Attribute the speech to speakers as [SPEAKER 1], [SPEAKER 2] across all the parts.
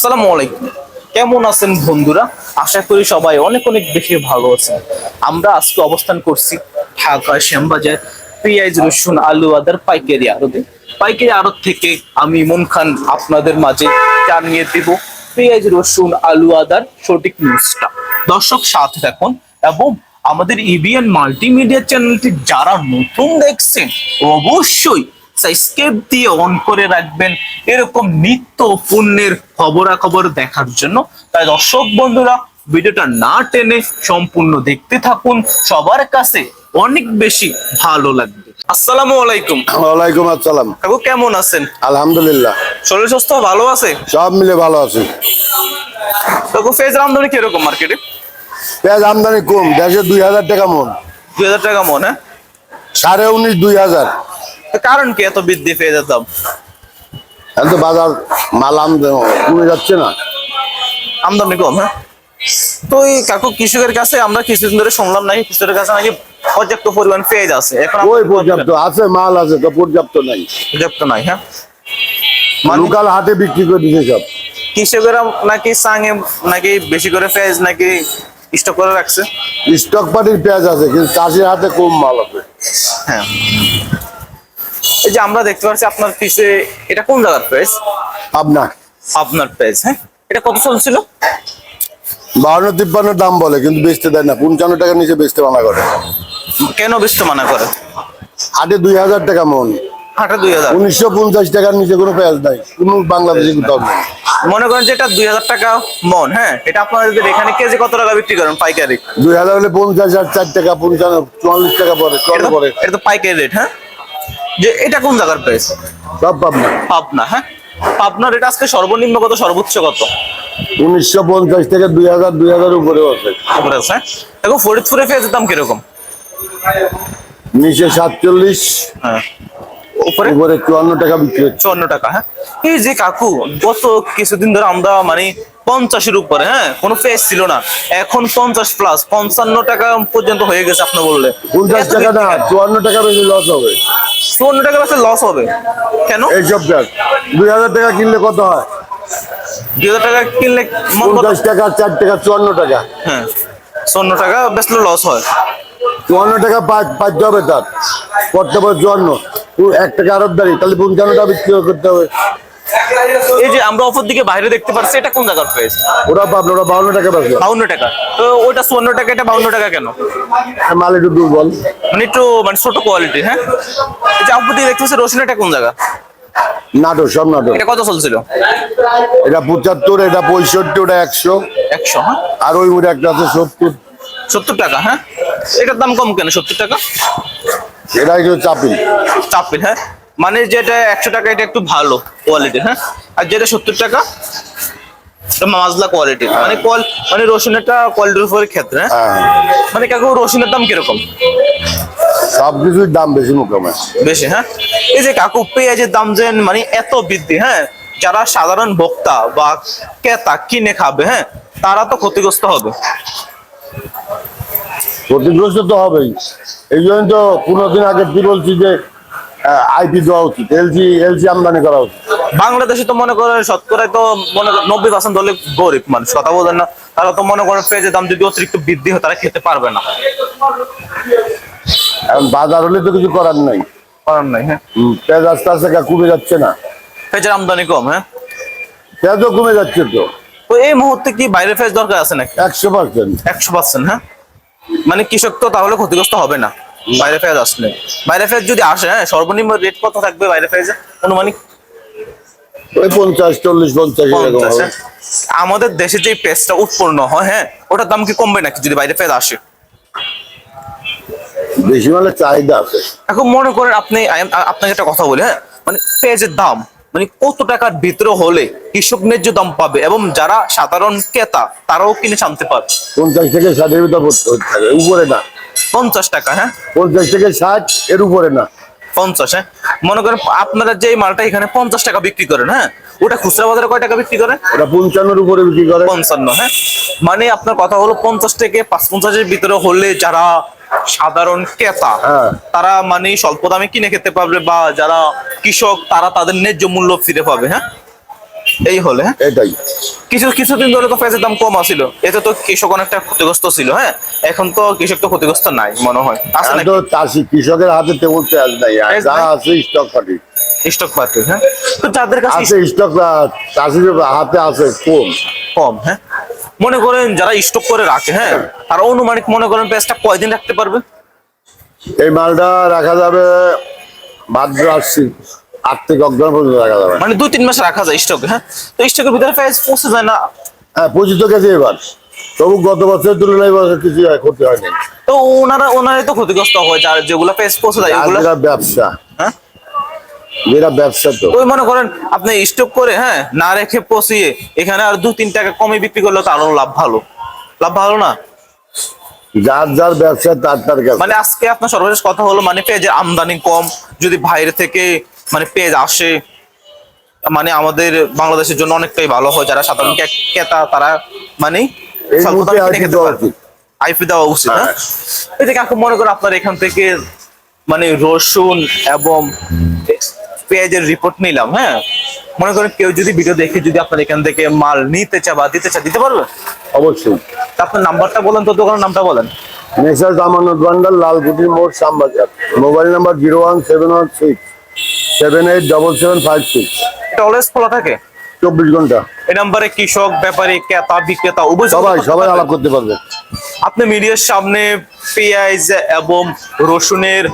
[SPEAKER 1] আসসালামু আলাইকুম। কেমন আছেন বন্ধুরা? আশা করি সবাই অনেক অনেক বেশি ভালো আছেন। আমরা আজকে অবস্থান করছি ঢাকা শ্যামবাজার পেঁয়াজ, রসুন, আলু, আদার পাইকারি আড়তে। পাইকারি আড়ত থেকে আমি ইমন খান আপনাদের মাঝে জানিয়ে দেব পেঁয়াজ, রসুন, আলু, আদার সঠিক নিউজটা দর্শক, সাথে থাকুন এবং আমাদের ইবিএন মাল্টিমিডিয়া চ্যানেলটি যারা নতুন দেখছেন, অবশ্যই সাবস্ক্রাইব দিয়ে অন করে রাখবেন এরকম নিত্য পণ্যের খবরাখবর দেখার জন্য। তাই দর্শক বন্ধুরা ভিডিওটা না টেনে সম্পূর্ণ দেখতে থাকুন। সবার কাছে অনেক বেশি ভালো লাগবে। আসসালামু আলাইকুম।
[SPEAKER 2] ওয়ালাইকুম আসসালাম।
[SPEAKER 1] কাকু কেমন আছেন?
[SPEAKER 2] আলহামদুলিল্লাহ।
[SPEAKER 1] শরীর স্বাস্থ্য ভালো আছে?
[SPEAKER 2] সব মিলে ভালো আছে।
[SPEAKER 1] কাকু ফেজ আমদানি কীরকম মার্কেটে
[SPEAKER 2] পেঁয়াজ আমদানি কম দেশে দুই হাজার টাকা মন।
[SPEAKER 1] দুই হাজার টাকা মন হ্যাঁ?
[SPEAKER 2] সাড়ে উনিশ দুই হাজার।
[SPEAKER 1] কারণ কি? এত বৃদ্ধি পেঁয়াজের দাম
[SPEAKER 2] এখন তো বাজার মাল কমে যাচ্ছে না।
[SPEAKER 1] আমদানি কম হ্যাঁ? তো এই কাকু কৃষকের কাছে আমরা কিছুদিন ধরে শুনলাম নাকি কৃষকের কাছে নাকি পর্যাপ্ত পরিমাণ পেঁয়াজ আছে এখন
[SPEAKER 2] ওই পর্যাপ্ত আছে মাল আছে তো পর্যাপ্ত নাই।
[SPEAKER 1] পর্যাপ্ত নাই হ্যাঁ? মানে
[SPEAKER 2] লোকাল হাটে বিক্রি করে দিছে সব।
[SPEAKER 1] কৃষকেরা নাকি সাঙে নাকি বেশি করে পেঁয়াজ নাকি স্টক করে রাখছে?
[SPEAKER 2] স্টক পার্টির পেঁয়াজ আছে কিন্তু চাষির হাতে কম মাল আছে।
[SPEAKER 1] হ্যাঁ। এই যে আমরা দেখতে পাচ্ছি আপনার পিছে এটা কোন জায়গার পেঁয়াজ
[SPEAKER 2] আপনার।
[SPEAKER 1] আপনার পেঁয়াজ হ্যাঁ? এটা কত চলছিল
[SPEAKER 2] বাউন্ন তিপ্পান্ন দাম বলে কিন্তু বেচতে দেয় না। পঞ্চান্ন টাকার নিচে বেচতে মানা করে।
[SPEAKER 1] কেন বেচতে মানা করে?
[SPEAKER 2] হাটে দুই হাজার টাকা মন।
[SPEAKER 1] হাটে দুই হাজার।
[SPEAKER 2] উনিশশো পঞ্চাশ টাকার নিচে কোনো পেঁয়াজ নাই। কোনো বাংলাদেশি কোথাও নেই।
[SPEAKER 1] মনে করেন যে এটা দুই হাজার টাকা মন হ্যাঁ? এটা আপনাদের এখানে কেজি কত টাকা বিক্রি করেন পাইকারি?
[SPEAKER 2] দুই হাজার হলে পঞ্চাশ আর চার টাকা পঞ্চান্ন চুয়াল্লিশ টাকা পরে পরে।
[SPEAKER 1] এটা তো পাইকারি রেট হ্যাঁ? যে এটা কোন জায়গার প্রাইস
[SPEAKER 2] সব পাবনা।
[SPEAKER 1] পাবনা হ্যাঁ? পাবনার এটা আজকে সর্বনিম্ন কত সর্বোচ্চ কত?
[SPEAKER 2] উনিশশো পঞ্চাশ থেকে দুই হাজার দুই হাজার উপরে আছে।
[SPEAKER 1] উপরে আছে হ্যাঁ? দেখো ফরিদপুরে পেঁয়াজের দাম কীরকম?
[SPEAKER 2] নিচে সাতচল্লিশ।
[SPEAKER 1] হ্যাঁ। উপরে?
[SPEAKER 2] উপরে চুয়ান্ন টাকা বিক্রি হচ্ছে।
[SPEAKER 1] চুয়ান্ন টাকা হ্যাঁ? এই যে কাকু গত কিছুদিন ধরে আমরা মানে পঞ্চাশের উপরে হ্যাঁ? কোনো পেজ ছিল না। এখন পঞ্চাশ প্লাস পঞ্চান্ন টাকা পর্যন্ত হয়ে গেছে আপনি বললে।
[SPEAKER 2] পঞ্চাশ টাকা না চুয়ান্ন টাকা বেশি লস হবে।
[SPEAKER 1] চুয়ান্ন টাকা বেশি লস হবে। কেন?
[SPEAKER 2] এইসব পেঁয়াজ দুই হাজার টাকা কিনলে কত হয়?
[SPEAKER 1] দুই হাজার টাকা কিনলে?
[SPEAKER 2] পঞ্চাশ টাকা চার টাকা চুয়ান্ন টাকা।
[SPEAKER 1] হ্যাঁ চুয়ান্ন টাকা বেচলে লস হয়।
[SPEAKER 2] চুয়ান্ন টাকা পা- পাইতে হবে তার। করতে হবে চুয়ান্ন। এক টাকা তাহলে বিক্রি করতে হবে?
[SPEAKER 1] এই যে আমরা অপর দিকে বাইরে দেখতে পাচ্ছি এটা কোন জায়গার প্রাইস
[SPEAKER 2] ওরা ওরা বাউন্ন টাকা
[SPEAKER 1] বাউন্ন টাকা। তো চুয়ান্ন টাকা এটা বাউন্ন টাকা কেন?
[SPEAKER 2] মাল একটু দুর্বল।
[SPEAKER 1] মানে একটু মানে ছোট কোয়ালিটি হ্যাঁ? এই যে অপর দিকে দেখতে পাচ্ছি রসুন এটা কোন জায়গা?
[SPEAKER 2] নাটক সব নাটক
[SPEAKER 1] এটা কত চলছিল?
[SPEAKER 2] এটা পঁচাত্তর এটা পঁয়ষট্টি ওটা একশো।
[SPEAKER 1] একশো হ্যাঁ?
[SPEAKER 2] আর ওই একটা আছে সত্তর।
[SPEAKER 1] সত্তর টাকা হ্যাঁ? এটার দাম কম কেন সত্তর টাকা?
[SPEAKER 2] এটা একটু চাপিল।
[SPEAKER 1] চাপিল হ্যাঁ? মানে যেটা একশো টাকা এটা একটু ভালো কোয়ালিটি হ্যাঁ? আর যেটা সত্তর টাকা মাজলা কোয়ালিটি মানে কোয়াল মানে রসুনেরটা কোয়ালিটির উপরে ক্ষেত্রে হ্যাঁ?
[SPEAKER 2] হ্যাঁ।
[SPEAKER 1] মানে কাকু রসুনের দাম কীরকম?
[SPEAKER 2] সব কিছুর দাম বেশি মোকামে
[SPEAKER 1] বেশি হ্যাঁ? এই যে কাকু পেঁয়াজের দাম যে মানে এত বৃদ্ধি হ্যাঁ? যারা সাধারণ ভোক্তা বা ক্রেতা কিনে খাবে হ্যাঁ? তারা তো ক্ষতিগ্রস্ত হবে।
[SPEAKER 2] ক্ষতিগ্রস্ত তো হবেই। এই জন্য তো পনেরো দিন আগে কি বলছি যে আইপি দেওয়া উচিত এলজি এলজি আমদানি করা উচিত।
[SPEAKER 1] বাংলাদেশে তো মনে করেন শতকরায় তো মনে করেন নব্বই পার্সেন্ট হলে গরিব মানুষ কথা বলেন না। তারা তো মনে করেন পেঁয়াজের দাম যদি অতিরিক্ত বৃদ্ধি হয় তারা খেতে পারবে না।
[SPEAKER 2] এখন বাজার হলে তো কিছু করার নাই।
[SPEAKER 1] করার নাই হ্যাঁ।
[SPEAKER 2] পেঁয়াজ আস্তে আস্তে কমে যাচ্ছে না।
[SPEAKER 1] পেঁয়াজের আমদানি কম হ্যাঁ।
[SPEAKER 2] পেঁয়াজও কমে যাচ্ছে তো।
[SPEAKER 1] তো এই মুহূর্তে কি বাইরে পেঁয়াজ দরকার আছে নাকি?
[SPEAKER 2] একশো পার্সেন্ট
[SPEAKER 1] একশো পার্সেন্ট হ্যাঁ। মানে কৃষক তো তাহলে ক্ষতিগ্রস্ত হবে না। বাইরে পেঁয়াজ আসলে। বাইরে পেঁয়াজ যদি আসে হ্যাঁ সর্বনিম্ন রেট কত থাকবে বাইরে পেঁয়াজে অনুমানিক
[SPEAKER 2] ওই পঞ্চাশ চল্লিশ পঞ্চাশ
[SPEAKER 1] হ্যাঁ? আমাদের দেশে যে পেঁয়াজটা উৎপন্ন হয় হ্যাঁ ওটার দাম কি কমবে নাকি যদি বাইরে পেঁয়াজ আসে?
[SPEAKER 2] বেশি মানে চাহিদা আছে।
[SPEAKER 1] এখন মনে করেন আপনি আপনাকে একটা কথা বলি হ্যাঁ মানে পেঁয়াজের দাম মানে কত টাকার ভিতরে হলে কৃষক ন্যায্য দাম পাবে এবং যারা সাধারণ ক্রেতা তারাও কিনে শান্তি পাবে
[SPEAKER 2] পঞ্চাশ থেকে ষাটের ভিতর উপরে না।
[SPEAKER 1] পঞ্চাশ টাকা হ্যাঁ?
[SPEAKER 2] পঞ্চাশ থেকে ষাট এর উপরে না।
[SPEAKER 1] পঞ্চাশ হ্যাঁ? মনে করেন আপনারা যে মালটা এখানে পঞ্চাশ টাকা বিক্রি করেন হ্যাঁ? ওটা খুচরা বাজারে কয় টাকা বিক্রি করেন
[SPEAKER 2] ওটা পঞ্চান্নর উপরে বিক্রি করে।
[SPEAKER 1] পঞ্চান্ন হ্যাঁ? মানে আপনার কথা হলো পঞ্চাশ থেকে পাঁচ পঞ্চাশের ভিতরে হলে যারা সাধারণ ক্রেতা
[SPEAKER 2] হ্যাঁ।
[SPEAKER 1] তারা মানে স্বল্প দামে কিনে খেতে পারবে বা যারা কৃষক তারা তাদের ন্যায্য মূল্য ফিরে পাবে হ্যাঁ? এই হলে হ্যাঁ?
[SPEAKER 2] এটাই।
[SPEAKER 1] কিছু কিছুদিন ধরে তো পেঁয়াজের দাম কম আছিল। এতে তো কৃষক অনেকটা ক্ষতিগ্রস্ত ছিল হ্যাঁ? এখন তো কৃষক তো ক্ষতিগ্রস্ত নাই মনে হয়। আছে
[SPEAKER 2] চাষি কৃষকের হাতে তেমন পেঁয়াজ নাই যা আছে স্টক পাটি
[SPEAKER 1] স্টক পাতি হ্যাঁ? তো যাদের কাছে
[SPEAKER 2] আছে স্টক চাষির হাতে আছে কম।
[SPEAKER 1] কম হ্যাঁ? মনে করেন যারা স্টক করে রাখে হ্যাঁ? আর অনুমানিক মনে করেন পেঁয়াজটা কয়দিন রাখতে পারবে?
[SPEAKER 2] এই মালটা রাখা যাবে ভাদ্র আসছি। আট থেকে অগ্রহণ পর্যন্ত রাখা যাবে।
[SPEAKER 1] মানে দুই তিন মাস রাখা যায় স্টকে হ্যাঁ? তো স্টকের ভিতরে পেঁয়াজ পৌঁছে যায় না?
[SPEAKER 2] হ্যাঁ পঁচিশ তো গেছে এবার। তবু গত বছরের তুলনায় বছর কিছু হয়- ক্ষতি হয়নি।
[SPEAKER 1] তো ওনারা ওনারাই তো ক্ষতিগ্রস্ত হয় যার যেগুলো পেঁয়াজ পৌঁছে যায়
[SPEAKER 2] আর ব্যবসা।
[SPEAKER 1] হ্যাঁ?
[SPEAKER 2] যেটা ব্যবসা তো।
[SPEAKER 1] ওই মনে করেন আপনি স্টক করে হ্যাঁ না রেখে পচিয়ে এখানে আর দু তিন টাকা কমে বিক্রি করলে তো আরও লাভ ভালো। লাভ ভালো না?
[SPEAKER 2] যার যার ব্যবসা তার তার কাছে।
[SPEAKER 1] মানে আজকে আপনার সর্বশেষ কথা হলো মানে পেঁয়াজের আমদানি কম যদি বাইরে থেকে মানে পেঁয়াজ আসে মানে আমাদের বাংলাদেশের জন্য অনেকটাই ভালো হয়। যারা সাধারণ ক্রেতা তারা মানে খেতে
[SPEAKER 2] দেওয়া উচিত?
[SPEAKER 1] আইপি দেওয়া উচিত হ্যাঁ। এই যে কাকু মনে করেন আপনার এখান থেকে মানে রসুন এবং পেঁয়াজের রিপোর্ট নিলাম হ্যাঁ? মনে করেন কেউ যদি ভিডিও দেখে যদি আপনার এখান থেকে মাল নিতে চা বা দিতে চা দিতে পারবে?
[SPEAKER 2] অবশ্যই।
[SPEAKER 1] আপনার নাম্বারটা বলেন তো দোকানের নামটা বলেন।
[SPEAKER 2] মেসার্স আমানত ভান্ডার লালকুটি মোড় Shyambazar. Mobile number zero one seven one six seven eight double seven five six.
[SPEAKER 1] এটা অলওয়েজ খোলা থাকে?
[SPEAKER 2] চব্বিশ ঘণ্টা।
[SPEAKER 1] এই নাম্বারে কৃষক ব্যাপারী ক্রেতা বিক্রেতা উভয়
[SPEAKER 2] সবাই সবাই আলাপ করতে পারবে।
[SPEAKER 1] আপনি মিডিয়ার সামনে পেঁয়াজ এবং রসুনের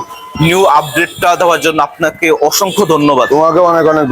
[SPEAKER 1] নিউ আপডেটটা দেওয়ার জন্য আপনাকে অসংখ্য ধন্যবাদ।
[SPEAKER 2] তোমাকে অনেক অনেক